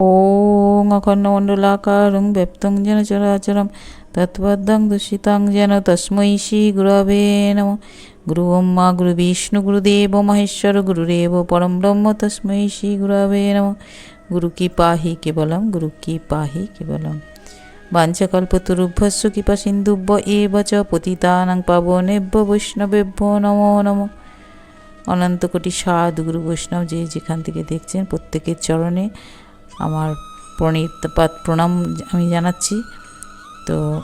ॐ अखण्डमण्डलाकारं व्यप्तं येन चराचरं तत्पदं दूषितं येन तस्मै श्रीगुरवे नमः गुरु ब्रह्मा गुरुविष्णु गुरुदेव महेश्वर गुरुरेव परं ब्रह्म तस्मै श्रीगुरवे नमः गुरु की पाहि केवलं गुरु की पाहि केवलं वाञ्छकल्पतरुभ्यस्य कृपा सिन्धुभ्य एव च পতিতানাং পাবনেভ্য বৈষ্ণবেভ্য নমো নমঃ অনন্ত কোটি সাধু গুরু বৈষ্ণব যে যেখান থেকে দেখছেন প্রত্যেকের চরণে আমার প্রণিতপাত প্রণাম আমি জানাচ্ছি। তো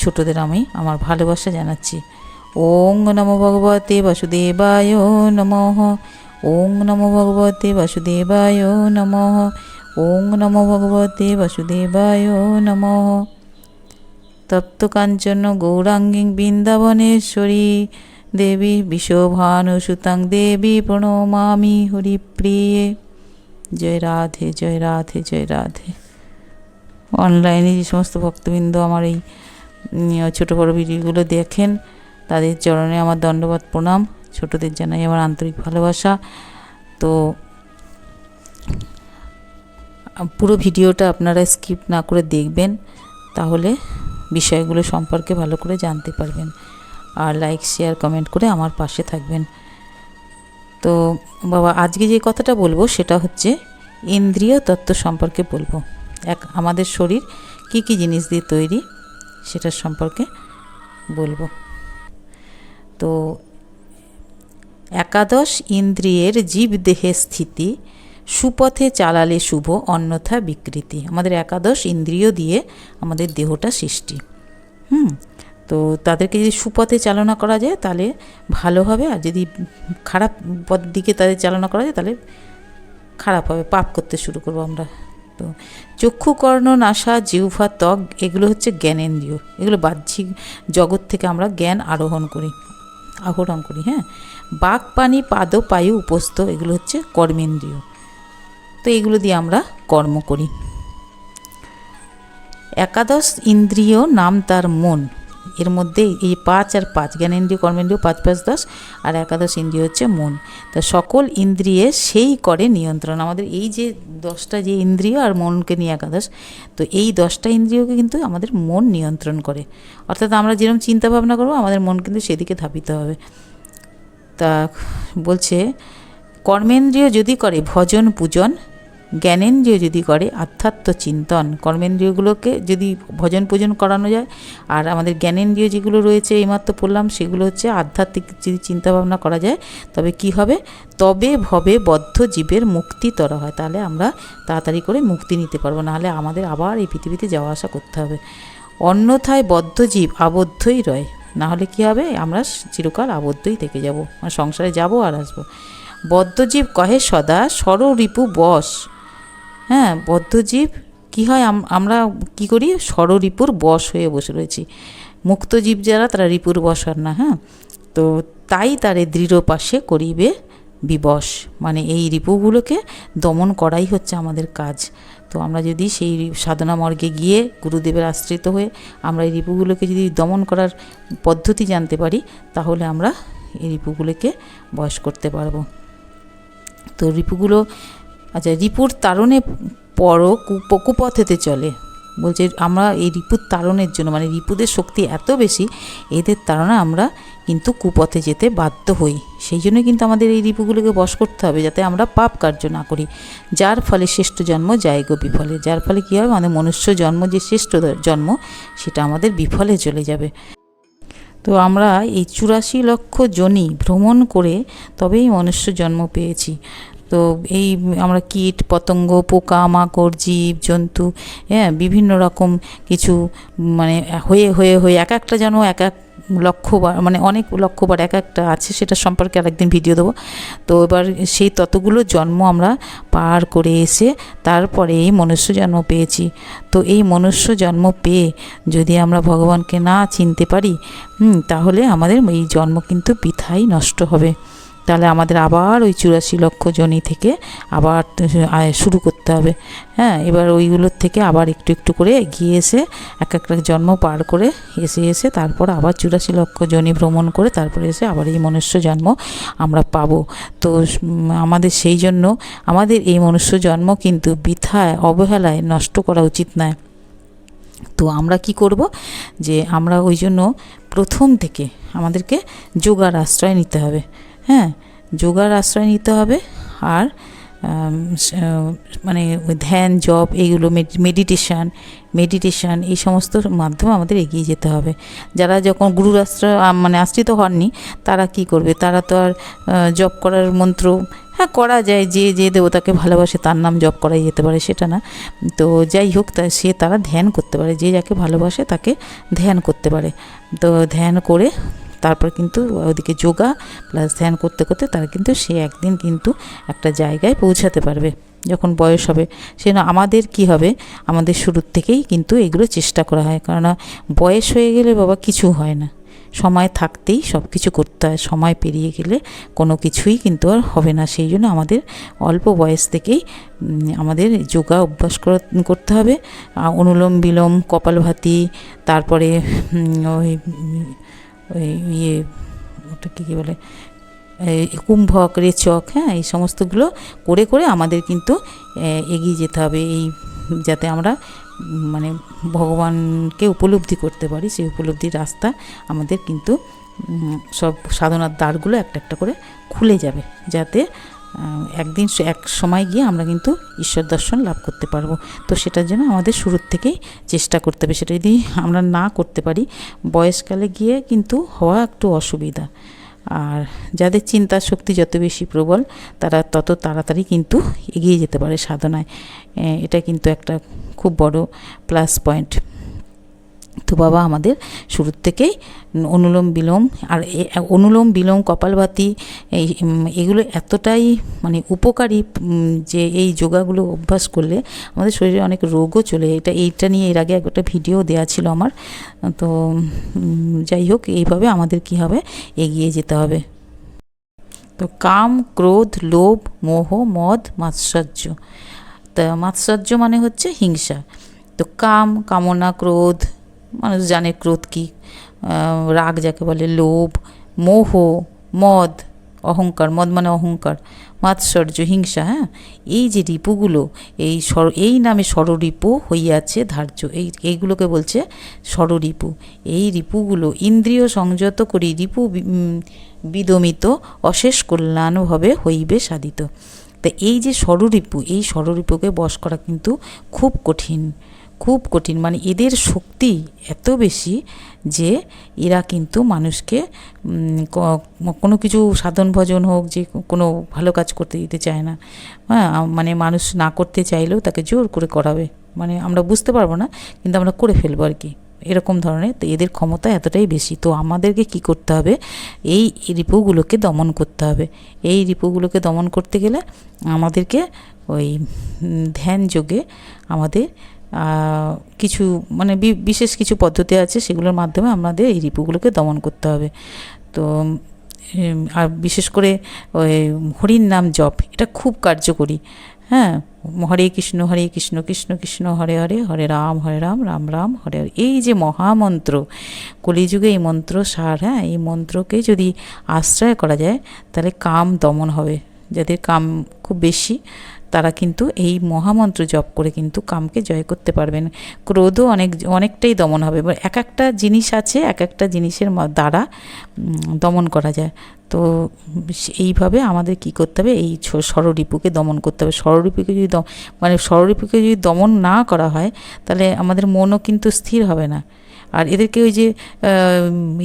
ছোটদের আমি আমার ভালোবাসা জানাচ্ছি। ওং নমো ভগবতে বাসুদেবায় নমঃ। ওং নমো ভগবতে বাসুদেবায় নমঃ। ওং নমো ভগবতে বাসুদেবায় নমঃ। তপ্ত কাঞ্চন গৌরাঙ্গী বৃন্দাবনেশ্বরী দেবী বিশোভানুসুতাং দেবী প্রণমামি হরিপ্রিয়ে। জয় রাধে জয় রাধে জয় রাধে। অনলাইনে যে সমস্ত ভক্তবৃন্দ আমার এই ছোট বড় ভিডিওগুলো দেখেন, তাদের চরণে আমার দণ্ডবাদ প্রণাম। ছোটদের জানাই আমার আন্তরিক ভালোবাসা। তো, পুরো ভিডিওটা আপনারা স্কিপ না করে দেখবেন, তাহলে বিষয়গুলো সম্পর্কে ভালো করে জানতে পারবেন। আর লাইক শেয়ার কমেন্ট করে আমার পাশে থাকবেন। তো বাবা, আজকে যে কথাটা বলব সেটা হচ্ছে ইন্দ্রিয় তত্ত্ব সম্পর্কে বলব। এক, আমাদের শরীর কি কি জিনিস দিয়ে তৈরি সেটার সম্পর্কে বলব। তো একাদশ ইন্দ্রিয়ের জীব দেহে স্থিতি, সুপথে চালালে শুভ, অন্যথা বিকৃতি। আমাদের একাদশ ইন্দ্রিয় দিয়ে আমাদের দেহটা সৃষ্টি। হুম? তো তাদেরকে যদি সুপথে চালনা করা যায় তাহলে ভালো হবে, আর যদি খারাপ পথ দিকে তাদের চালনা করা যায় তাহলে খারাপ হবে, পাপ করতে শুরু করব আমরা। তো চক্ষু, কর্ণ, নাসা, জিহ্বা, ত্বক, এগুলো হচ্ছে জ্ঞানেন্দ্রিয়। এগুলো বাহ্যিক জগৎ থেকে আমরা জ্ঞান আরোহণ করি, আহরণ করি হ্যাঁ? বাক, পানি, পাদ, পায়ু, উপস্থ, এগুলো হচ্ছে কর্মেন্দ্রিয়। তো এগুলো দিয়ে আমরা কর্ম করি। একাদশ ইন্দ্রিয় নাম তার মন। এর মধ্যে এই পাঁচ আর পাঁচ জ্ঞানেন্দ্রিয় কর্মেন্দ্রিয় পাঁচ পাঁচ দশ আর একাদশ ইন্দ্রিয় হচ্ছে মন। তা সকল ইন্দ্রিয়ে সেই করে নিয়ন্ত্রণ। আমাদের এই যে দশটা যে ইন্দ্রিয় আর মনকে নিয়ে একাদশ, তো এই দশটা ইন্দ্রিয়কে কিন্তু আমাদের মন নিয়ন্ত্রণ করে। অর্থাৎ আমরা যেরকম চিন্তা ভাবনা করব, আমাদের মন কিন্তু সেদিকে ধাবিত হবে। তা বলছে, কর্মেন্দ্রিয় যদি করে ভজন, পূজন জ্ঞানেন্দ্রিয় যদি করে, আধ্যাত্ম চিন্তন, কর্মেন্দ্রিয়গুলোকে যদি ভজন পূজন করানো যায়, আর আমাদের জ্ঞানেন্দ্রিয় যেগুলো রয়েছে, এইমাত্র পড়লাম, সেগুলো হচ্ছে আধ্যাত্মিক যদি চিন্তাভাবনা করা যায়, তবে কি হবে? তবে ভবে বদ্ধ জীবের মুক্তি তরা হয়। তাহলে আমরা তাড়াতাড়ি করে মুক্তি নিতে পারব। নাহলে আমাদের আবার এই পৃথিবীতে যাওয়া আসা করতে হবে। অন্যথায় বদ্ধ জীব আবদ্ধই রয়। না হলে কী হবে? আমরা চিরকাল আবদ্ধই থেকে যাব। সংসারে যাব আর আসব। বদ্ধজীব কহে সদা রিপু বশ। হ্যাঁ বদ্ধজীব, কি হয় আমরা কি করি? ষড়রিপুর বশ হয়ে বসে রয়েছি। মুক্ত জীব যারা, তারা রিপুর হন না হ্যাঁ? তো তাই তারে দৃঢ় পাশে করিবে বিবশ। মানে এই রিপুগুলোকে দমন করাই হচ্ছে আমাদের কাজ। তো আমরা যদি সেই সাধনা মর্গে গিয়ে গুরুদেবের আশ্রিত হয়ে আমরা এই রিপুগুলোকে যদি দমন করার পদ্ধতি জানতে পারি, তাহলে আমরা এই রিপুগুলোকে বয়স করতে পারব। তো রিপুগুলো আচ্ছা রিপুর তারণে পর কুপ- কুপথেতে চলে। বলছে, আমরা এই রিপুর তারণের জন্য মানে রিপুদের শক্তি এত বেশি, এদের তারণে আমরা কিন্তু কুপথে যেতে বাধ্য হই। সেই জন্য কিন্তু আমাদের এই রিপুগুলোকে বশ করতে হবে, যাতে আমরা পাপ কার্য না করি। যার ফলে শ্রেষ্ঠ জন্ম যায় গো বিফলে। যার ফলে কী হবে? আমাদের মনুষ্য জন্ম, যে শ্রেষ্ঠ জন্ম, সেটা আমাদের বিফলে চলে যাবে। তো আমরা এই চুরাশি লক্ষ জনি ভ্রমণ করে তবেই মনুষ্য জন্ম পেয়েছি। তো এই আমরা কীট, পতঙ্গ পোকা মাকড় জীব, জন্তু হ্যাঁ বিভিন্ন রকম কিছু মানে হয়ে হয়ে হয়ে এক একটা যেন এক এক লক্ষ্যবার মানে অনেক লক্ষ্যবার এক একটা আছে, সেটা সম্পর্কে আরেকদিন ভিডিও দেবো। তো এবার সেই ততগুলো জন্ম আমরা পার করে এসে তারপরে এই মনুষ্য জন্ম পেয়েছি। তো এই মনুষ্য জন্ম পেয়ে যদি আমরা ভগবানকে না চিনতে পারি তাহলে আমাদের এই জন্ম কিন্তু বৃথাই নষ্ট হবে। তাহলে আমাদের আবার ওই চুরাশি লক্ষ জনি থেকে আবার শুরু করতে হবে। হ্যাঁ এবার ওইগুলোর থেকে আবার একটু একটু করে এগিয়ে এসে এক একটা জন্ম পার করে এসে এসে তারপর আবার চুরাশি লক্ষ জনি ভ্রমণ করে তারপরে এসে আবার এই মনুষ্য জন্ম আমরা পাবো। তো আমাদের সেই জন্য আমাদের এই মনুষ্য জন্ম কিন্তু বৃথায়, অবহেলায় নষ্ট করা উচিত নয়। তো আমরা কি করব? যে আমরা ওই জন্য প্রথম থেকে আমাদেরকে যোগার আশ্রয় নিতে হবে। হ্যাঁ যোগার আশ্রয় নিতে হবে আর মানে ধ্যান, জপ এইগুলো মেডিটেশান মেডিটেশান এই সমস্ত মাধ্যমে আমাদের এগিয়ে যেতে হবে। যারা যখন গুরুর আশ্রয় মানে আশ্রিত হননি, তারা কি করবে? তারা তো আর জপ করার মন্ত্র হ্যাঁ করা যায়, যে যে দেবতাকে ভালোবাসে তার নাম জপ করাই যেতে পারে, সেটা না। তো যাই হোক, তা, সে তারা ধ্যান করতে পারে, যে যাকে ভালোবাসে তাকে ধ্যান করতে পারে। তো ধ্যান করে তারপর কিন্তু ওদিকে যোগা প্লাস ধ্যান করতে করতে তারা কিন্তু সে একদিন কিন্তু একটা জায়গায় পৌঁছাতে পারবে। যখন বয়স হবে, সে আমাদের কি হবে? আমাদের শুরুর থেকেই কিন্তু এগুলো চেষ্টা করা হয়। কারণ বয়স হয়ে গেলে বাবা কিছু হয় না। সময় থাকতেই সব কিছু করতে হয়। সময় পেরিয়ে গেলে কোনো কিছুই কিন্তু আর হবে না। সেই জন্য আমাদের অল্প বয়স থেকেই আমাদের যোগা অভ্যাস করা- করতে হবে। অনুলোম বিলোম কপালভাতি, তারপরে ওই ওই ইয়ে ওটাকে কী বলে কুম্ভক রেচক হ্যাঁ এই সমস্তগুলো করে করে আমাদের কিন্তু এগিয়ে যেতে হবে। এই যাতে আমরা মানে ভগবানকে উপলব্ধি করতে পারি, সেই উপলব্ধির রাস্তা আমাদের কিন্তু সব সাধনার দ্বারগুলো একটা একটা করে খুলে যাবে। যাতে একদিন এক সময় গিয়ে আমরা কিন্তু ঈশ্বর দর্শন লাভ করতে পারব। তো সেটার জন্য আমাদের শুরুর থেকেই চেষ্টা করতে হবে। সেটা যদি আমরা না করতে পারি, বয়সকালে গিয়ে কিন্তু হওয়া একটু অসুবিধা। আর যাদের চিন্তা শক্তি যত বেশি প্রবল, তারা তত তাড়াতাড়ি কিন্তু এগিয়ে যেতে পারে সাধনায়। এটা কিন্তু একটা খুব বড় প্লাস পয়েন্ট তো বাবা আমাদের শুরুর থেকেই অনুলোম বিলোম আর অনুলোম বিলোম, কপালভাতি, এই এগুলো এতটাই মানে উপকারী যে এই যোগাগুলো অভ্যাস করলে আমাদের শরীরে অনেক রোগও চলে এটা, এইটা নিয়ে এর আগে একটা ভিডিও দেওয়া ছিল আমার। তো যাই হোক, এইভাবে আমাদের কি হবে? এগিয়ে যেতে হবে। তো কাম, ক্রোধ, লোভ, মোহ, মদ, মাৎসর্য। তা মাৎসর্য মানে হচ্ছে হিংসা। তো কাম, কামনা, ক্রোধ মানুষ জানে ক্রোধ কী রাগ যাকে বলে, লোভ, মোহ, মদ, অহংকার, মদ মানে অহংকার, মাৎসর্য, হিংসা হ্যাঁ? এই যে রিপুগুলো, এই স্বর, এই নামে স্বররিপু হইয়াছে ধার্য, এই, এইগুলোকে বলছে স্বররিপু। এই রিপুগুলো ইন্দ্রিয় সংযত করি রিপু বিদমিত, অশেষ কল্যাণভাবে হইবে সাধিত। তা এই যে স্বররিপু, এই স্বররিপুকে বশ করা কিন্তু খুব কঠিন। খুব কঠিন। মানে এদের শক্তি এত বেশি যে এরা কিন্তু মানুষকে কোনো কিছু সাধন ভজন হোক, যে কোনো ভালো কাজ করতে দিতে চায় না। হ্যাঁ মানে মানুষ না করতে চাইলেও তাকে জোর করে করাবে। মানে আমরা বুঝতে পারব না, কিন্তু আমরা করে ফেলব আর কি। এরকম ধরনের তো এদের ক্ষমতা এতটাই বেশি। তো আমাদেরকে কি করতে হবে? এই রিপুগুলোকে দমন করতে হবে। এই রিপুগুলোকে দমন করতে গেলে আমাদেরকে ওই ধ্যান যোগে আমাদের কিছু মানে বিশেষ কিছু পদ্ধতি আছে, সেগুলোর মাধ্যমে আমাদের এই রিপুগুলোকে দমন করতে হবে। তো আর বিশেষ করে ওই হরির নাম জপ, এটা খুব কার্যকরী। হ্যাঁ হরে কৃষ্ণ হরে কৃষ্ণ কৃষ্ণ কৃষ্ণ, হরে হরে হরে রাম হরে রাম রাম রাম, হরে হরে। এই যে মহামন্ত্র, কলিযুগে এই মন্ত্র সার হ্যাঁ এই মন্ত্রকে যদি আশ্রয় করা যায়, তাহলে কাম দমন হবে, যাদের কাম খুব বেশি। তারা কিন্তু এই মহামন্ত্র জপ করে কিন্তু কামকে জয় করতে পারবেন। ক্রোধও অনেক, অনেকটাই দমন হবে। এবার এক একটা জিনিস আছে, এক একটা জিনিসের দ্বারা দমন করা যায়। তো এইভাবে আমাদের কি করতে হবে? এই ষড়রিপুকে দমন করতে হবে। ষড়রিপুকে যদি মানে ষড়রিপুকে যদি দমন না করা হয়, তাহলে আমাদের মনও কিন্তু স্থির হবে না। আর এদেরকে ওই যে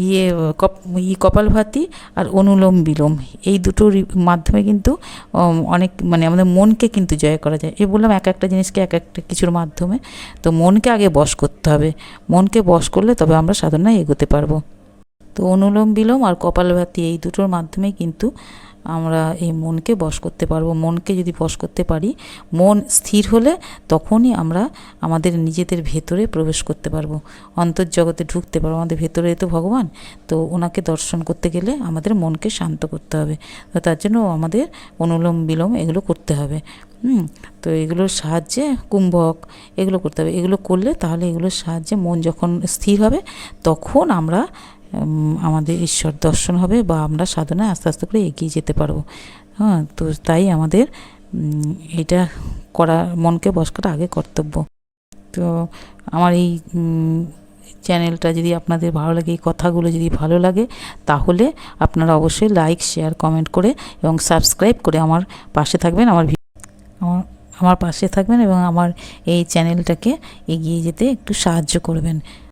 ইয়ে কপ, ই কপালভাতি আর অনুলোম বিলোম, এই দুটো মাধ্যমে কিন্তু অনেক মানে আমাদের মনকে কিন্তু জয় করা যায়। এ বললাম এক একটা জিনিসকে এক একটা কিছুর মাধ্যমে। তো মনকে আগে বশ করতে হবে। মনকে বশ করলে তবে আমরা সাধনায় এগোতে পারব। তো অনুলোম বিলোম আর কপালভাতি এই দুটোর মাধ্যমে কিন্তু আমরা এই মনকে বশ করতে পারব। মনকে যদি বশ করতে পারি, মন স্থির হলে তখনই আমরা আমাদের নিজেদের ভেতরে প্রবেশ করতে পারব। অন্তর্জগতে ঢুকতে পারব। আমাদের ভেতরে তো ভগবান, তো ওনাকে দর্শন করতে গেলে আমাদের মনকে শান্ত করতে হবে। তো তার জন্য আমাদের অনুলোম বিলোম এগুলো করতে হবে। হুম, তো এগুলোর সাহায্যে কুম্ভক এগুলো করতে হবে। এগুলো করলে তাহলে এগুলোর সাহায্যে মন যখন স্থির হবে, তখন আমরা আমাদের ঈশ্বর দর্শন হবে বা আমরা সাধনায় আস্তে আস্তে করে এগিয়ে যেতে পারব। হ্যাঁ তো তাই আমাদের এটা করা, মনকে বস আগে কর্তব্য। তো আমার এই চ্যানেলটা যদি আপনাদের ভালো লাগে, এই কথাগুলো যদি ভালো লাগে, তাহলে আপনারা অবশ্যই লাইক শেয়ার কমেন্ট করে এবং সাবস্ক্রাইব করে আমার পাশে থাকবেন, আমার আমার আমার পাশে থাকবেন এবং আমার এই চ্যানেলটাকে এগিয়ে যেতে একটু সাহায্য করবেন।